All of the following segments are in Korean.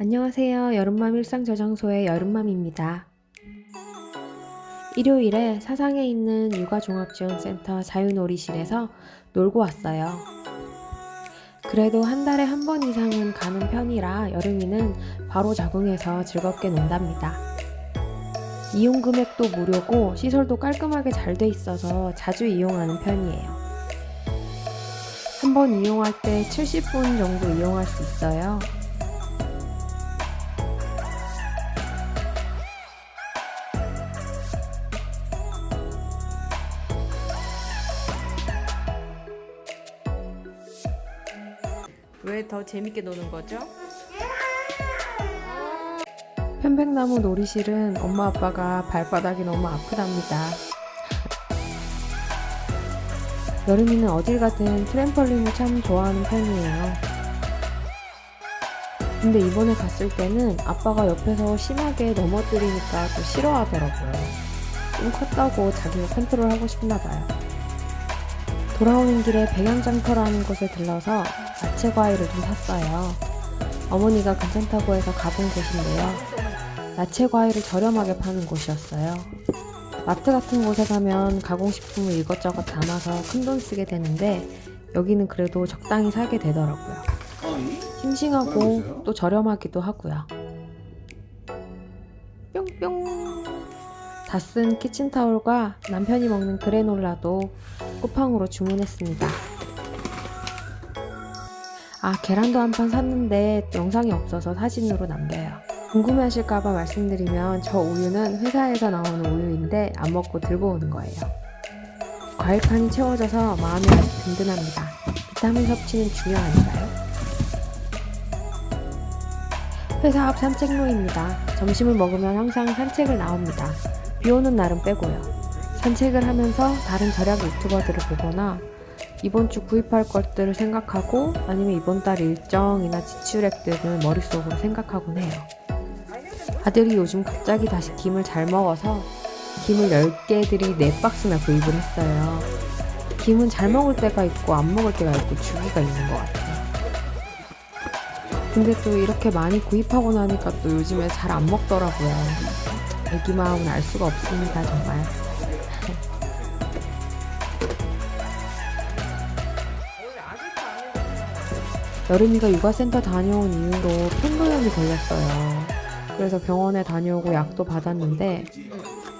안녕하세요. 여름맘 일상 저장소의 여름맘입니다. 일요일에 사상에 있는 육아종합지원센터 자유놀이실에서 놀고 왔어요. 그래도 한 달에 한 번 이상은 가는 편이라 여름이는 바로 적응해서 즐겁게 논답니다. 이용 금액도 무료고 시설도 깔끔하게 잘 돼 있어서 자주 이용하는 편이에요. 한 번 이용할 때 70분 정도 이용할 수 있어요. 왜 더 재밌게 노는 거죠? 편백나무 놀이실은 엄마 아빠가 발바닥이 너무 아프답니다. 여름이는 어딜 가든 트램펄린을 참 좋아하는 편이에요. 근데 이번에 갔을 때는 아빠가 옆에서 심하게 넘어뜨리니까 또 싫어하더라고요. 좀 컸다고 자기가 컨트롤하고 싶나 봐요. 돌아오는 길에 백양장터라는 곳에 들러서 야채 과일을 좀 샀어요. 어머니가 괜찮다고 해서 가본 곳인데요. 야채 과일을 저렴하게 파는 곳이었어요. 마트 같은 곳에 가면 가공식품을 이것저것 담아서 큰 돈 쓰게 되는데 여기는 그래도 적당히 사게 되더라고요. 싱싱하고 또 저렴하기도 하고요. 뿅뿅. 다 쓴 키친타올과 남편이 먹는 그래놀라도 쿠팡으로 주문했습니다. 아, 계란도 한 판 샀는데 영상이 없어서 사진으로 남겨요. 궁금해하실까봐 말씀드리면 저 우유는 회사에서 나오는 우유인데 안 먹고 들고 오는 거예요. 과일판이 채워져서 마음이 아주 든든합니다. 비타민 섭취는 중요하니까요. 회사 앞 산책로입니다. 점심을 먹으면 항상 산책을 나옵니다. 비 오는 날은 빼고요. 산책을 하면서 다른 절약 유튜버들을 보거나 이번 주 구입할 것들을 생각하고 아니면 이번 달 일정이나 지출액 등을 머릿속으로 생각하곤 해요. 아들이 요즘 갑자기 다시 김을 잘 먹어서 김을 10개들이 4박스나 구입을 했어요. 김은 잘 먹을 때가 있고 안 먹을 때가 있고 주기가 있는 것 같아요. 근데 또 이렇게 많이 구입하고 나니까 또 요즘에 잘 안 먹더라고요. 애기 마음은 알 수가 없습니다, 정말. 여름이가 육아센터 다녀온 이후로 팽도염이 걸렸어요. 그래서 병원에 다녀오고 약도 받았는데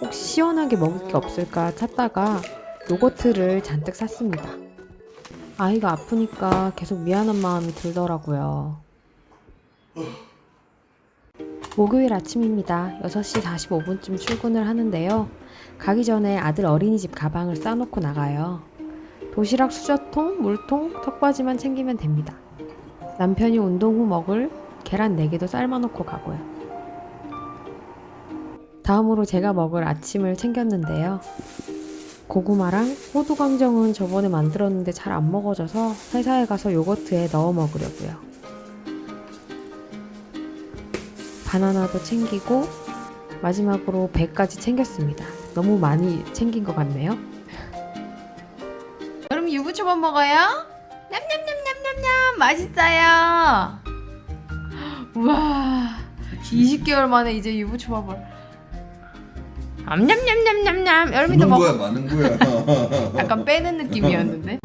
혹시 시원하게 먹을 게 없을까 찾다가 요거트를 잔뜩 샀습니다. 아이가 아프니까 계속 미안한 마음이 들더라고요. 목요일 아침입니다. 6시 45분쯤 출근을 하는데요. 가기 전에 아들 어린이집 가방을 싸놓고 나가요. 도시락 수저통, 물통, 턱받이만 챙기면 됩니다. 남편이 운동 후 먹을 계란 4개도 삶아놓고 가고요. 다음으로 제가 먹을 아침을 챙겼는데요. 고구마랑 호두광정은 저번에 만들었는데 잘 안 먹어져서 회사에 가서 요거트에 넣어 먹으려고요. 바나나도 챙기고 마지막으로 배까지 챙겼습니다. 너무 많이 챙긴 것 같네요. 여러분 유부초밥 먹어요? 냠냠냠 냠냠냠 맛있어요. 우와 20개월 만에 이제 유부초밥을 냠냠냠냠냠냠 여러분도 많은 먹 거야 많은 거야 약간 빼는 느낌이었는데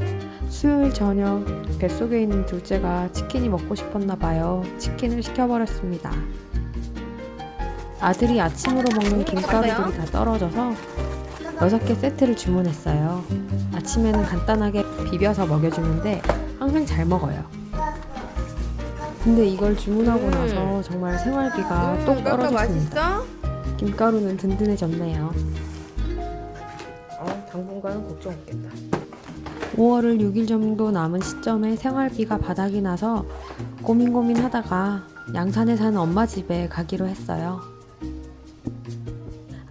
수요일 저녁 뱃속에 있는 둘째가 치킨이 먹고 싶었나 봐요. 치킨을 시켜버렸습니다. 아들이 아침으로 먹는 김가루들이 다 떨어져서 6개 세트를 주문했어요. 아침에는 간단하게 비벼서 먹여주는데 항상 잘 먹어요. 근데 이걸 주문하고 음. 나서 정말 생활비가 똑 떨어졌습니다. 김가루는 든든해졌네요. 어, 당분간은 걱정 없겠다. 5월을 6일 정도 남은 시점에 생활비가 바닥이 나서 고민 고민하다가 양산에 사는 엄마 집에 가기로 했어요.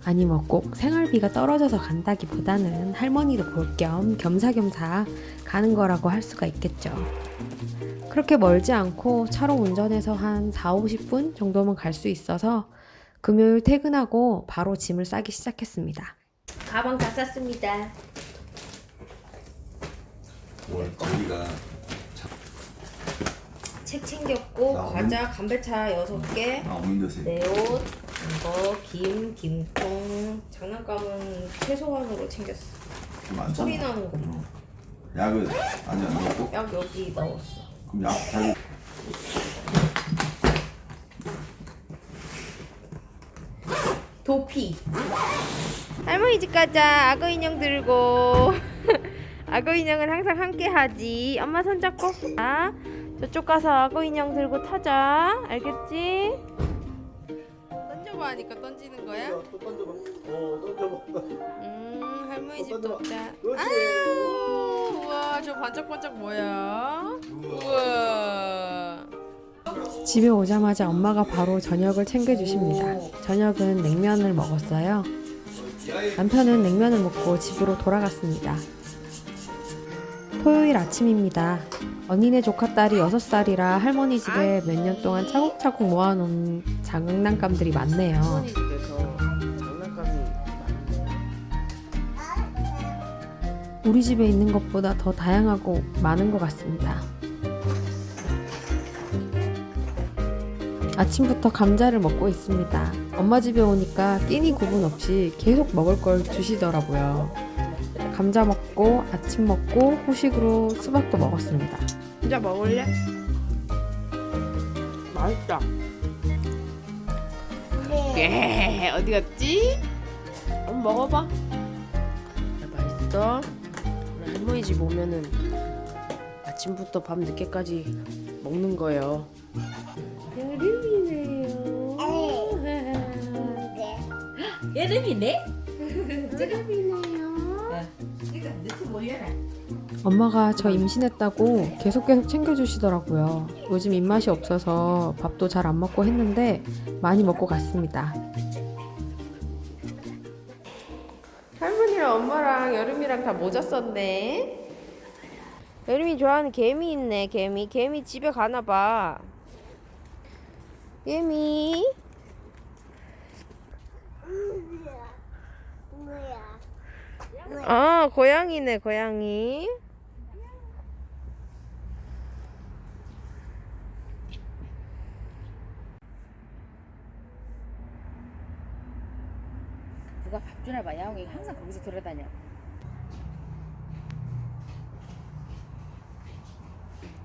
아니 뭐꼭 생활비가 떨어져서 간다기보다는 할머니도 볼 겸 겸사겸사 가는 거라고 할 수가 있겠죠. 그렇게 멀지 않고 차로 운전해서 한 4, 50분 정도면 갈 수 있어서 금요일 퇴근하고 바로 짐을 싸기 시작했습니다. 가방 다 쌌습니다. 뭘 자기가 책 챙겼고 나 과자 감배차 6개 아 윈도우스 내 옷, 이거 김, 김통 장난감은 최소한으로 챙겼어 많잖아 소리 나는 거 어. 약을 아니 안 넣었고 약 여기 넣었어 그럼 약 자기 도피 할머니 집 가자. 악어 인형 들고. 악어 인형은 항상 함께 하지. 엄마 손 잡고. 아, 저쪽 가서 악어 인형 들고 타자. 알겠지? 던져봐 하니까 던지는 거야? 또 던져봐 어 던져봐 음, 할머니 집 던져봐. 뒀다. 그렇지. 아유, 우와, 저 반짝반짝 뭐야? 우와. 집에 오자마자 엄마가 바로 저녁을 챙겨주십니다 저녁은 냉면을 먹었어요 남편은 냉면을 먹고 집으로 돌아갔습니다 토요일 아침입니다 언니네 조카 딸이 6살이라 할머니 집에 몇 년 동안 차곡차곡 모아놓은 장난감들이 많네요 집에서 장난감이 우리 집에 있는 것보다 더 다양하고 많은 것 같습니다. 아침부터 감자를 먹고 있습니다. 엄마 집에 오니까 끼니 구분 없이 계속 먹을 걸 주시더라고요. 감자 먹고 아침 먹고 후식으로 수박도 먹었습니다. 진짜 먹을래? 맛있다. 예, 어디 갔지? 한번 먹어봐. 맛있어. 우리 할머니 집 오면은 아침부터 밤 늦게까지 먹는 거예요. 여름이네? 엄마가 저 임신했다고 계속 계속 챙겨주시더라고요. 요즘 입맛이 없어서 밥도 잘 안 먹고 했는데 많이 먹고 갔습니다. 할머니랑 엄마랑 여름이랑 다 모자 썼네. 여름이 좋아하는 개미 있네. 개미. 개미 집에 가나 봐. 개미. 아, 고양이네, 고양이. 누가 밥 주나 봐. 야옹이 항상 거기서 돌아다녀.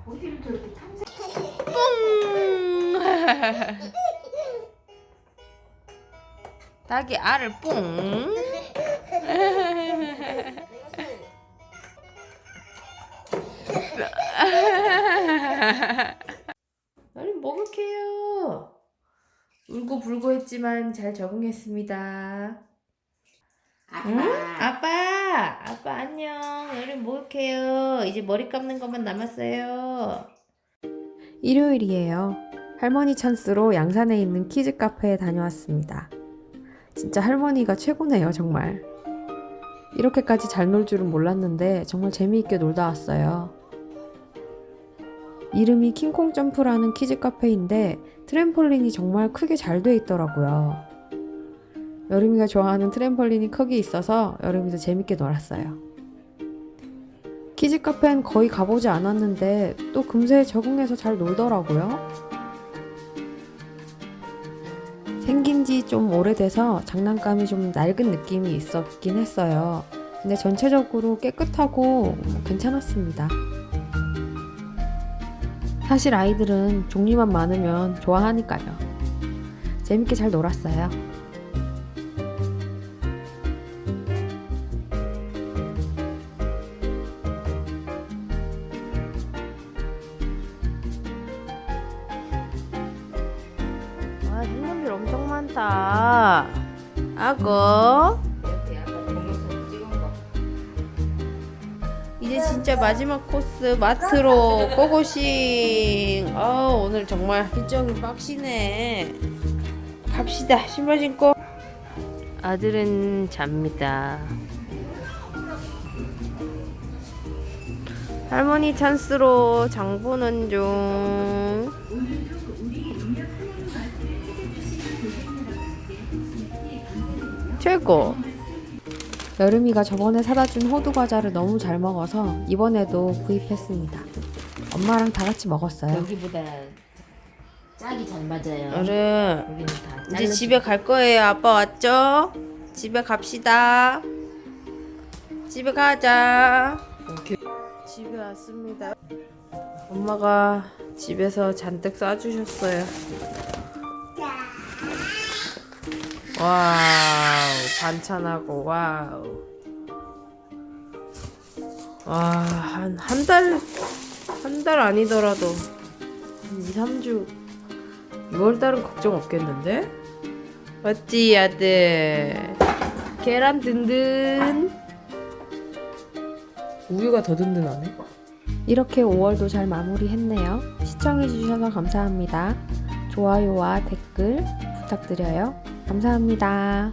닭이 알을 뿡. 나는 먹을게요. 울고 불고 했지만 잘 적응했습니다. 응? 아빠! 아빠 안녕. 여름 먹을게요. 이제 머리 감는 것만 남았어요. 일요일이에요. 할머니 찬스로 양산에 있는 키즈 카페에 다녀왔습니다. 진짜 할머니가 최고네요, 정말. 이렇게까지 잘 놀 줄은 몰랐는데 정말 재미있게 놀다 왔어요. 이름이 킹콩 점프라는 키즈 카페인데 트램폴린이 정말 크게 잘 돼 있더라고요. 여름이가 좋아하는 트램폴린이 크게 있어서 여름이도 재밌게 놀았어요. 키즈 카페는 거의 가보지 않았는데 또 금세 적응해서 잘 놀더라고요. 생긴 지 좀 오래돼서 장난감이 좀 낡은 느낌이 있었긴 했어요. 근데 전체적으로 깨끗하고 괜찮았습니다. 사실 아이들은 종류만 많으면 좋아하니까요. 재밌게 잘 놀았어요. 와, 생선들 엄청 많다. 악어. 진짜 마지막 코스 마트로 고고싱. 아 오늘 정말 일정이 빡시네. 갑시다. 신발 신고. 아들은 잡니다. 할머니 찬스로 장 보는 중. 최고. 여름이가 저번에 사다 준 호두 과자를 너무 잘 먹어서 이번에도 구입했습니다. 엄마랑 다 같이 먹었어요. 여기보다 짝이 잘 맞아요. 어른 여기는 다 이제 잘라. 집에 갈 거예요. 아빠 왔죠? 집에 갑시다. 집에 가자. 집에 왔습니다. 엄마가 집에서 잔뜩 싸주셨어요. 와우, 반찬하고, 와우. 와, 한, 한 달, 한 달 아니더라도, 한 2, 3주, 6월달은 걱정 없겠는데? 맞지, 아들? 계란 든든. 우유가 더 든든하네. 이렇게 5월도 잘 마무리했네요. 시청해주셔서 감사합니다. 좋아요와 댓글 부탁드려요. 감사합니다.